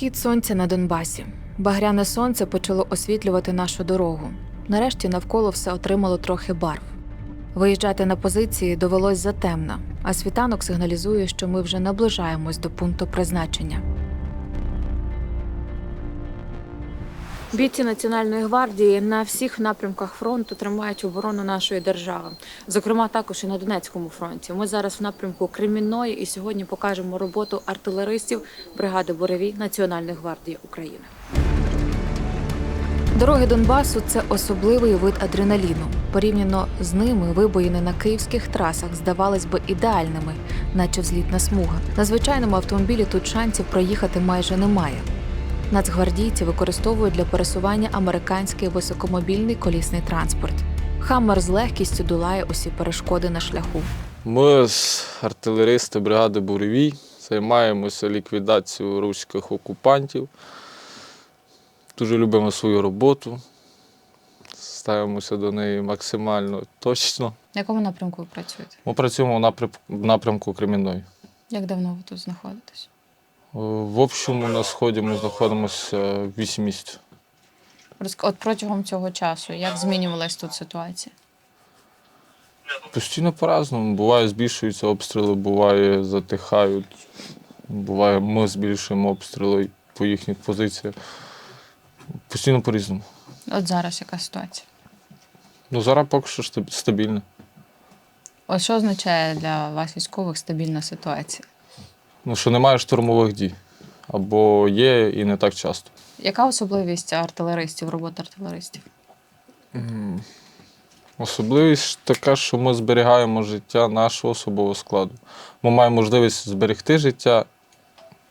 Схід сонця на Донбасі. Багряне сонце почало освітлювати нашу дорогу. Нарешті навколо все отримало трохи барв. Виїжджати на позиції довелось затемно, а світанок сигналізує, що ми вже наближаємось до пункту призначення. Бійці Національної гвардії на всіх напрямках фронту тримають оборону нашої держави, зокрема також і на Донецькому фронті. Ми зараз в напрямку Кремінної і сьогодні покажемо роботу артилеристів бригади Боревій Національної гвардії України. Дороги Донбасу це особливий вид адреналіну. Порівняно з ними вибоїни на київських трасах здавались би ідеальними, наче взлітна смуга. На звичайному автомобілі тут шансів проїхати майже немає. Нацгвардійці використовують для пересування американський високомобільний колісний транспорт. Хаммер з легкістю долає усі перешкоди на шляху. Ми з артилеристи бригади Буревій займаємося ліквідацією руських окупантів. Дуже любимо свою роботу, ставимося до неї максимально точно. На якому напрямку ви працюєте? Ми працюємо в напрям- в напрямку Кремінної. Як давно ви тут знаходитесь? В общому на сході ми знаходимося 8 місяців. От протягом цього часу як змінювалась тут ситуація? Постійно по-разному. Буває, збільшуються обстріли, буває, затихають. Буває, ми збільшуємо обстріли по їхніх позиціях. Постійно по-різному. От зараз яка ситуація? Ну, зараз поки що стабільно. От що означає для вас військових стабільна ситуація? Ну, що немає штурмових дій. Або є і не так часто. Яка особливість артилеристів, роботи артилеристів? Особливість така, що ми зберігаємо життя нашого особового складу. Ми маємо можливість зберегти життя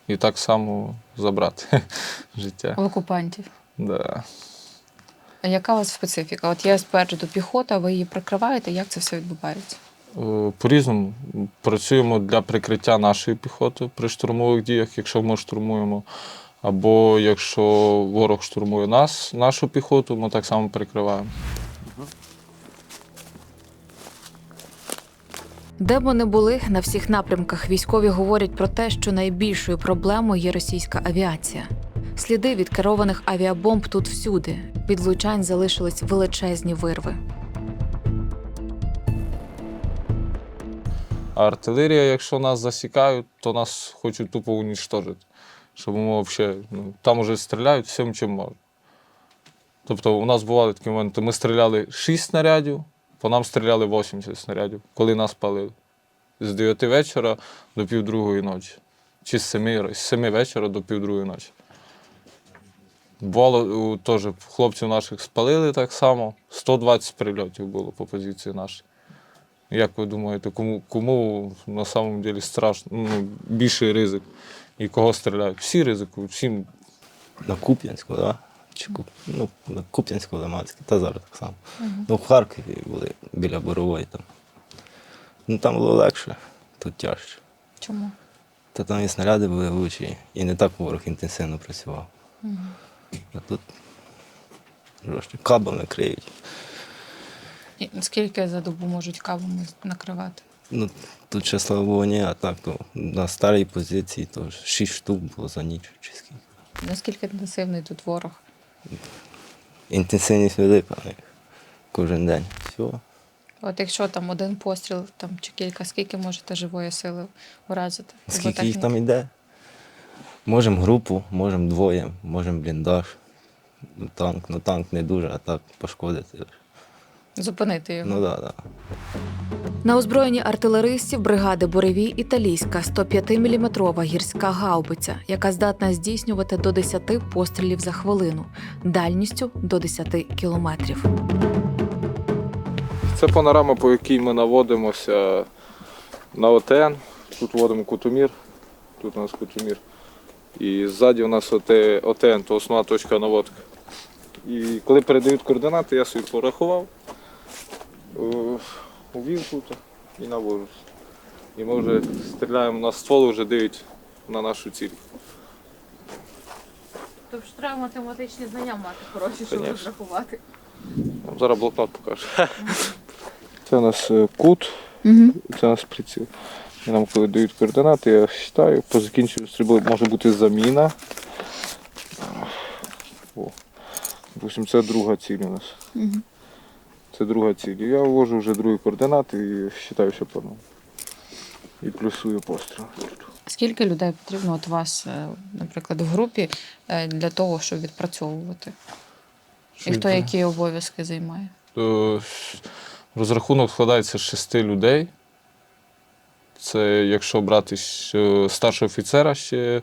і так само забрати життя. У окупантів. Да. А яка у вас специфіка? От є спереду піхота, ви її прикриваєте, як це все відбувається? Е, По-різному працюємо для прикриття нашої піхоти при штурмових діях, якщо ми штурмуємо. Або якщо ворог штурмує нас, нашу піхоту, ми так само прикриваємо. Де б не були, на всіх напрямках військові говорять про те, що найбільшою проблемою є російська авіація. Сліди від керованих авіабомб тут всюди. Від влучань залишились величезні вирви. А артилерія, якщо нас засікають, то нас хочуть тупо унічтожити. Щоб ми взагалі, ну, там уже стріляють всім, чим можуть. Тобто у нас бували такі моменти, ми стріляли 6 снарядів, по нам стріляли 80 снарядів, коли нас палили. З 9 вечора до півдругої ночі. Чи з 7, з 7 вечора до півдругої ночі. Бувало, теж хлопців наших спалили так само. 120 прильотів було по позиції нашій. Як ви думаєте, кому, кому на самом деле страшно, ну, більший ризик? І кого стріляють? Всі ризикують, всім. на Куп'янську, да? Чи Куп... ну, на Куп'янську, Лиманську, та зараз так само. Ну, в Харкові були біля Борової там. Ну там було легше, тут тяжче. Чому? Та там і снаряди були влучі, і не так ворог інтенсивно працював. А тут кабами криють. І скільки за добу можуть кабами накривати? Ну, тут ще слава Богу, ні, а так, то на старій позиції то 6 штук було за ніч чи скільки. Наскільки інтенсивний тут ворог? Інтенсивність велика кожен день. Все. От якщо там один постріл там чи кілька, скільки можете живої сили уразити? Скільки їх там йде? Можемо групу, можемо двоє, можемо бліндаж. Танк, ну танк не дуже, а так пошкодити. Зупинити його. Ну так, да, так. Да. На озброєнні артилеристів бригади Боревій італійська 105-мм гірська гаубиця, яка здатна здійснювати до 10 пострілів за хвилину, дальністю до 10 кілометрів. Це панорама, по якій ми наводимося на ОТН. Тут вводимо кутумір, тут у нас кутумір. І ззаді у нас ОТН, то основна точка наводки. І коли передають координати, я собі порахував, увів тут і навожусь. І ми вже стріляємо на ствол, вже дивить на нашу ціль. Тобто треба математичні знання мати хороші, щоб Конечно. розрахувати. Зараз блокнот покаже. Це у нас е, кут, Угу. це у нас приціл. І нам коли дають координати, я вважаю, по закінченню стрільби може бути заміна. Допустим, це друга ціль у нас. Це друга ціль. Я ввожу вже другі координати і вважаю, що по І плюсую постріл. Скільки людей потрібно от вас, е, наприклад, в групі е, для того, щоб відпрацьовувати? І хто які обов'язки займає? Е, Розрахунок складається з шести людей. Це якщо брати старшого офіцера, ще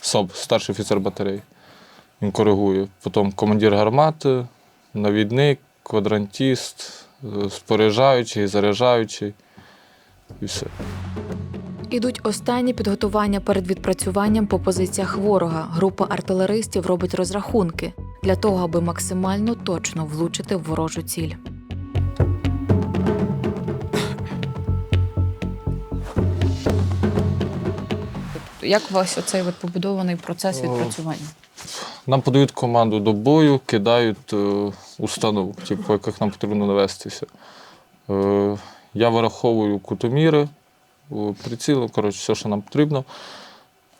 СОБ, старший офіцер батареї. Він коригує. Потім командир гармати, навідник, квадрантіст, е, споряджаючий, заряджаючий і все. Ідуть останні підготування перед відпрацюванням по позиціях ворога. Група артилеристів робить розрахунки для того, аби максимально точно влучити в ворожу ціль. Як у вас оцей от побудований процес відпрацювання? Нам подають команду до бою, кидають е, установок, типу, по яких нам потрібно навестися. Е, я вираховую кутоміри, е, приціли, коротше, все, що нам потрібно.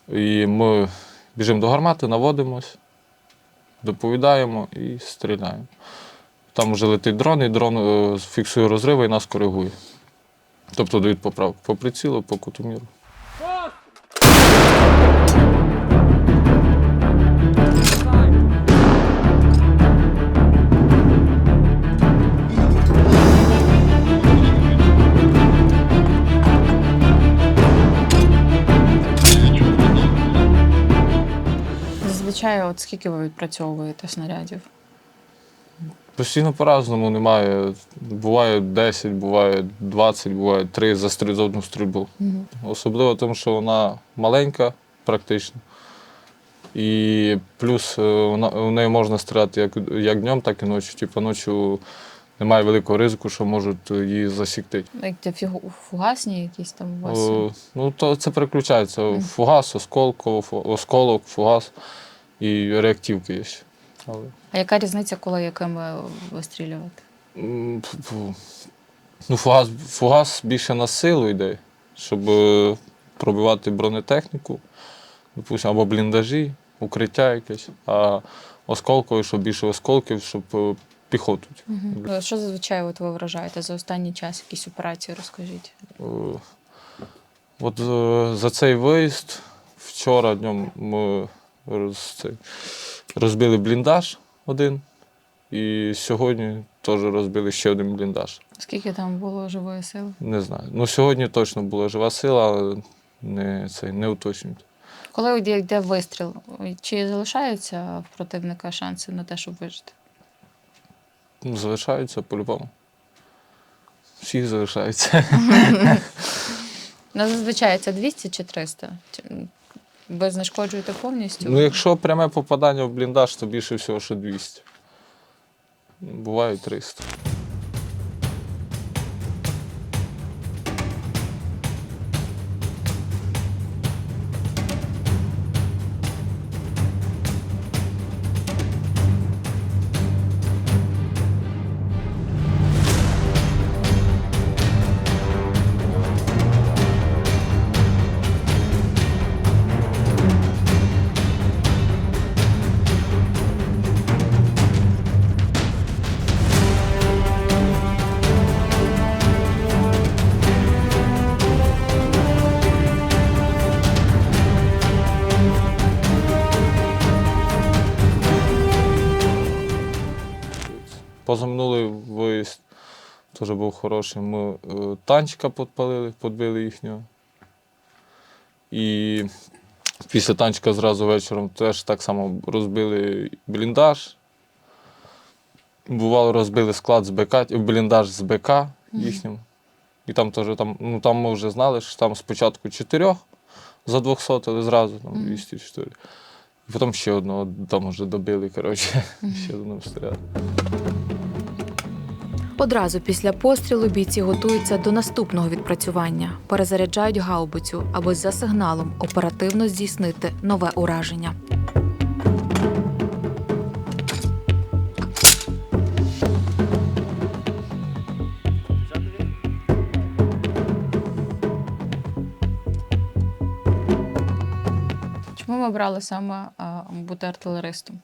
І ми біжимо до гармати, наводимось, доповідаємо і стріляємо. Там вже летить дрон, і дрон е, фіксує розриви і нас коригує. Тобто дають поправку по прицілу, по кутоміру. Зазвичай, от скільки ви відпрацьовуєте снарядів? Постійно по-разному немає. Буває 10, буває 20, буває 3 за одну стрільбу. Особливо тому, що вона маленька, практично. І плюс е, в неї можна стріляти як, як днем, так і ночі. Типу ночі немає великого ризику, що можуть її засікти. Як фігу- фугасні якісь там у вас? О, ну, то це переключається. Фугас, осколково, осколок, фугас і реактивки є. Але... А яка різниця, коли якими вистрілювати? Ну, фугас, фугас більше на силу йде, щоб е, пробивати бронетехніку, допустим, або бліндажі, укриття якесь, а осколковий, щоб більше осколків, щоб е, піхоту. Е, Що зазвичай от ви вражаєте за останній час? Якісь операції розкажіть. От за цей виїзд вчора днем ми роз, розбили бліндаж один, і сьогодні теж розбили ще один бліндаж. Скільки там було живої сили? Не знаю. Ну, сьогодні точно була жива сила, але не, це, не уточнюють. Коли йде, вистріл, чи залишаються в противника шанси на те, щоб вижити? Ну, залишаються по-любому. Всі залишаються. Зазвичай це 200 чи 300? Ви знешкоджуєте повністю? Ну, якщо пряме попадання в бліндаж, то більше всього, що 200. Буває 300. Теж був хороший. Ми е, танчика підпалили, підбили їхнього. І після танчика зразу вечором теж так само розбили бліндаж. Бувало, розбили склад з БК, е, бліндаж з БК їхнім. І там теж там, ну, там ми вже знали, що там спочатку чотирьох за 200, але зразу там 204. І потім ще одного там вже добили, коротше, ще одним стріляли. Одразу після пострілу бійці готуються до наступного відпрацювання, перезаряджають гаубицю, аби за сигналом оперативно здійснити нове ураження. Чому ви обрали саме а, бути артилеристом?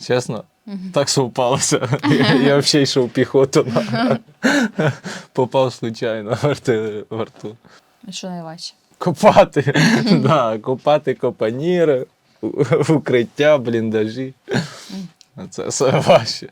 Чесно, так совпалося. Я, я взагалі йшов піхоту. Попав случайно в арту. Що найважче? Копати. да, копати копаніри, укриття, бліндажі. Це все важче.